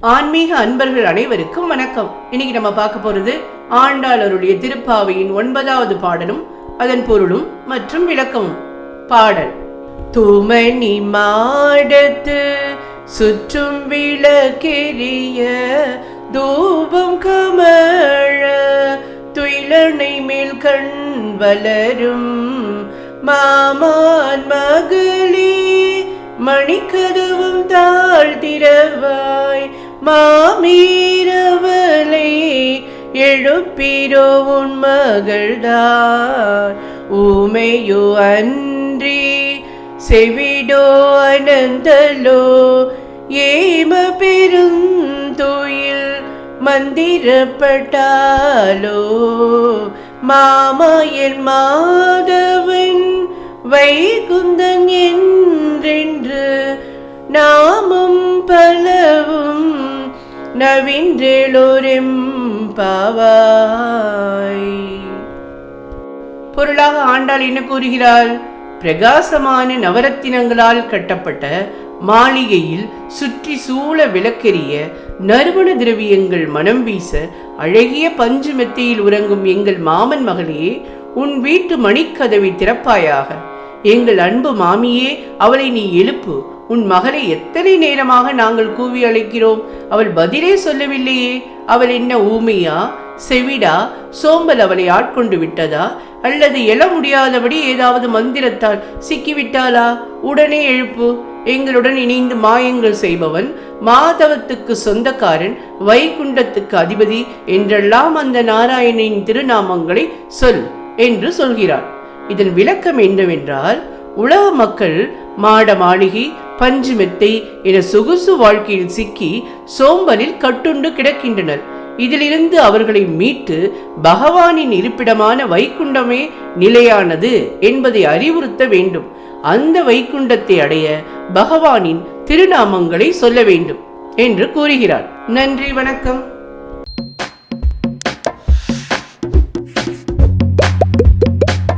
ஆன்மீக அன்பர்கள் அனைவருக்கும் வணக்கம். இன்னைக்கு நம்ம பார்க்க போறது ஆண்டாளருடைய திருப்பாவையின் ஒன்பதாவது பாடலும் அதன் பொருளும் மற்றும் விளக்கமும். பாடல் தூமணி மாடத்து சுற்றும் விளக்கெரிய தூபம் கமழ துயிலனை மேல் கண் வளரும் மாமான் மகளே மணிக்கதவும் தாழ்த்திரவாய் மாமீரவளை எழுப்பிரோ உன் மகள்தான் ஊமையோ அன்றி செவிடோ அனந்தலோ ஏம பெருந்துயில் மந்திரப்பட்டாலோ. மாமாயன் மாதவன் வைகுந்தன் என்றென்று நாமும் பலவும் நவீன்றேலோரெம் பாவாய் பொருளாக ஆண்டாள் என்ன கூறுகிறாள்? பிரகாசமான நவரத்தினங்களால் கட்டப்பட்ட மாளிகையில் சுற்றி சூழ விளக்கெரிய நறுமண திரவியங்கள் மனம் வீச அழகிய பஞ்சு மெத்தையில் உறங்கும் எங்கள் மாமன் மகளே உன் வீட்டு மணிக்கதவை திறப்பாயாக. எங்கள் அன்பு மாமியே அவளை நீ எழுப்பு. உன் மகளை எத்தனை நேரமாக நாங்கள் கூவி அழைக்கிறோம்? அவள் பதிலே சொல்லவில்லையே. அவள் என்ன ஊமையா? செவிடா? சோம்பல் அவளை ஆட்கொண்டு விட்டதா? அல்லது எழ முடியாதபடி ஏதாவது மந்திரத்தால் சிக்கிவிட்டாளா? உடனே எழுப்பு. எங்களுடன் இணைந்து மாயங்கள் செய்பவன் மாதவத்துக்கு சொந்தக்காரன் வைகுண்டத்துக்கு அதிபதி என்றெல்லாம் அந்த நாராயணனின் திருநாமங்களை சொல் என்று சொல்கிறார். இதன் விளக்கம் என்னவென்றால் உலக மக்கள் மாட மாளிகை பஞ்சு மெத்தை என சொகுசு வாழ்க்கையில் சிக்கி சோம்பலில் கட்டுண்டு கிடக்கின்றனர். இதிலிருந்து அவர்களை மீட்டு பகவானின் இருப்பிடமான வைகுண்டமே நிலையானது என்பதை அறிவுறுத்த வேண்டும். அந்த வைகுண்டத்தை அடைய பகவானின் திருநாமங்களை சொல்ல வேண்டும் என்று கூறுகிறார். நன்றி வணக்கம்.